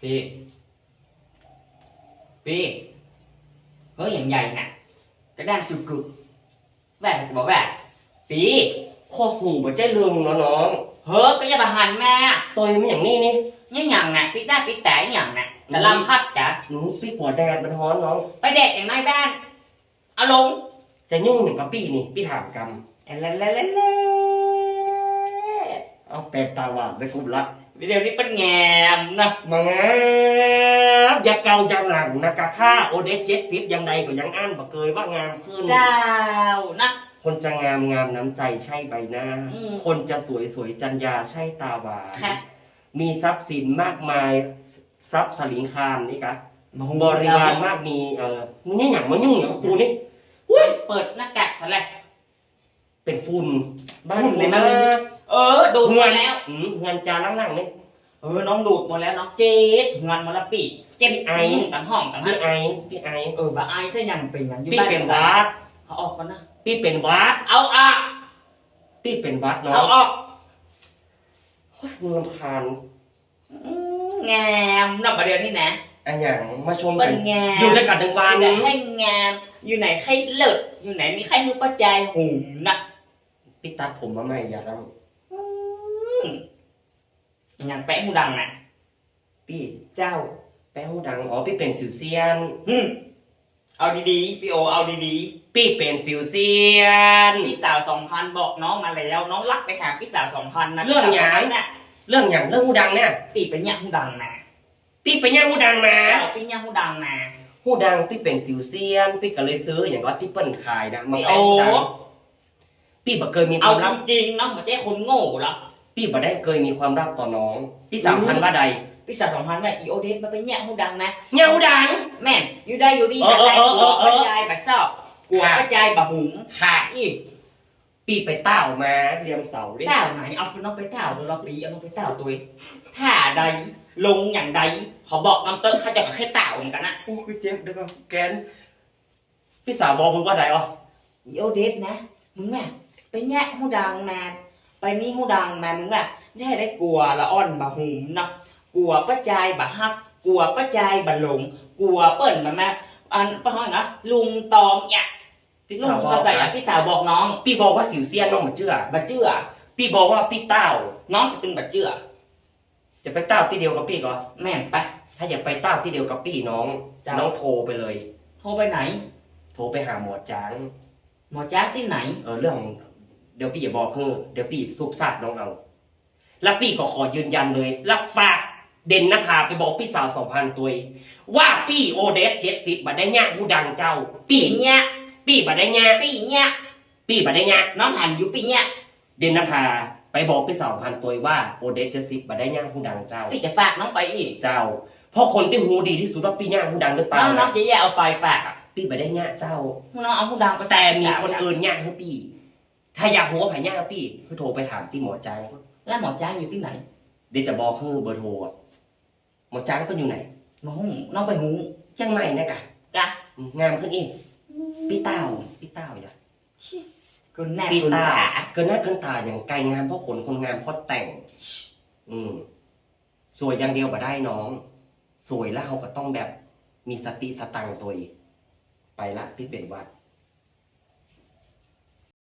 พี่พี่เฮ้ยอย่างใหญ่น่ะ กระด้างจุกกึกแหวกบอกแหวกพี่ข้อหูบ่ใจเรื่องเนาะน้องเฮ้ยก็จะมาหันแม่ตัวมันอย่างนี้นี่ยังหยังน่ะพี่หน้าพี่แต่ยังน่ะแต่ลำพัดจ้ะหนูพี่หัวแดดมันฮ้อนน้อง ไปเด็ดอย่างไรบ้านเอาลงจะยุ่งหนึ่งกับพี่นี่พี่ถามกรรมเล่เล่เล่เล่ เอาแปลกตาหวานไปกุบละวิดีโอนี้เป็นแงมนะมางาบอย่าเกาอย่างหลังนะกะค่าโอเดสเจ็ดสิบยังใดก็ยังอ่านบ่เคยว่างามขึ้น เจ้านะ คนจะงามงามน้ำใจใช่ใบหน้า อืม คนจะสวยสวยจัญญาใช่ตาหวาน ค่ะ มีทรัพย์สินมากมายทรัพย์สลิงคารนี่กะบริวารมากมีเออมึงนี่อย่างมายุ่งอย่างกับกูนี่เปิดหน้ากากอะไรเป็นฝุ่นบ้านฝุ่นเลยมากมั้ย เออดูดหมดแล้วอืมเงินจานล่างๆนี่เออน้องดูดหมดแล้วน้องเจ็ดงอนหมดแล้วปีเจ็บไอกันห้องกันพี่ฮะไอพี่ไอเออบ้าไอซะยังเป็นยังอยู่พี่บ้านเป็นวัดเอาออกก่อนนะพี่เป็นวัดเอาอะพี่เป็นวัดเนาะเอาออกมึงรำคาญอืมแงมนอกประเดี๋ยวนี้นะไอ้อย่างมาชมเป็กันนแงมอยู่ด้วยกันทั้งวันอยู่ไหนให้งามอยู่ไหนให้เลิศอยู่ไหนมีใครมือประจายหูนะพี่ตัดผมมาใหม่อย่าทอืมอ ย่างแปะหูดังน่ะำพี่เจ้าแป้งหูดังอ๋อพี่เป็นสิวเซียนอืมเอาดีๆพี่โอเอาดีพี่เป็นสิวเซียนๆพี่สาวสองพันบอกน้องมาแล้วน้องรักไปหาพี่สาวสองพันนะเรื่องหยังพี่สาวน่ะเรื่องอย่างเรื่องหูดังเนี่ยตีเป็นเนี่ยหูดังนะพี่ไปย่างหูดังมาเอาพี่เนี่ยหูดังนะหูดังพี่เป็นสิวเซียนพี่ก็เลยซื้ออย่างก็ที่เปิ้ลขายนะมาพี่แป้โองหูดังพี่บ่เคยมีคเอาวามจรักริงๆเนาะไม่ใช่คนโง่หรอก พี่บ่ได้เคยมีความรักต่อน้อง พี่สามพันว่าใด พี่สาวสองพันว่าอีโอเดสมาเป็นเนี่ยหูดังนะเงาดัง แม่นอยู่ได้อยู่ดีเออแต่เออหัวเออเออ กระจายแบบเศร้าหัวค่ะกระจายแบบหุงค่ะอีกพี่ไปเต้ามาเรียมเสาดิเต้าไหนเอาน้องไปเต้าตัวเราปีเอาน้องไปเต้าตัวเองถ้าใดลงอย่างใดขอบอกน้ำเติ้ลเขาจะกับแค่เต้าเหมือนกันนะโอ้คือเจ็บเดี๋ยวก่อนแกน พี่สาวบอกมึงว่าใดอ๋ออีโอเดสนะมึงแม่ไปแยะหูดังมา ไปนี่หูดังมามึงแม่ได้ได้กลัวละอ่อนบะหุมเนาะกลัวประจายบะฮักกลัวประจายบะหลงกลัวเปิ้นมาแม่อันป้าห้อยนะลุงตอมเนี่ยพี่ลุสางวบอภากษานะพี่สาวบอกน้อง พี่บอกว่าสิวเซียนน้องมาเชื่อบัดเจื้อพี่บอกว่าพี่เต้าน้องจะตึงบัดเจื้อจะไปเต้าที่เดียวกับพี่ก่อนแม่นไปถ้าอยากไปเต้าที่เดียวกับพี่น้องจ้ะน้องโทรไปเลย โทรไปไหน โทรไปหาหมอจางหมอจ้าที่ไหน เออเรื่องเดี๋ยวพี่อย่าบอกเฮ้อเดี๋ยวพี่ซุบซากน้องเอา แล้วพี่ก็ขอยืนยันเลยรับฝากเด่นนภาไปบอกพี่สาวสองพันตัวเองว่าพี่โอเดสเจ็ดสิบบัดได้ยากผู้ดังเจ้า ปีพี่เนี้ยพี่บัดได้ยากปีเนี้ยพี่บัดได้ยากน้องหันอยู่ปีเนี้ยเด่นนภาไปบอกพี่สาวพันตัวว่าโอเดสเจ็ดสิบบัดได้ยากผู้ดังเจ้าพี่จะฝากน้องไปอีกเจ้าเพราะคนที่หูดีที่สุดว่าพี่ยากผู้ดังหรือเปล่าน้องน้องจะแย่เอาไปฝากอะพี่บัดได้ยากเจ้าน้องเอาผู้ดังไปแต่มีคนอื่นยากให้พี่ ถ้าอยากหัวผายากให้พี่คือโทรไปถามที่หมอจางแล้วหมอจ้าอยู่ที่ไหนเดี๋ยวจะบอกคือเบอร์โทรอะหมอจางก็อยู่ไหนน้องน้องไปหูเชียงใหม่นะกะจ้ะงามขึ้นอีกพี่เต้าพี่เต้าอย่าคุณแน่พี่คุณเต้าตาเกินหน้าเกินตาอย่างไกลงามเพราะขนคนงามเพราะแต่ง อืมสวยอย่างเดียวบ่ได้น้อง สวยแล้วเขาก็ต้องแบบมีสติสตังค์ตัวเองไปละพี่เป็นหวัด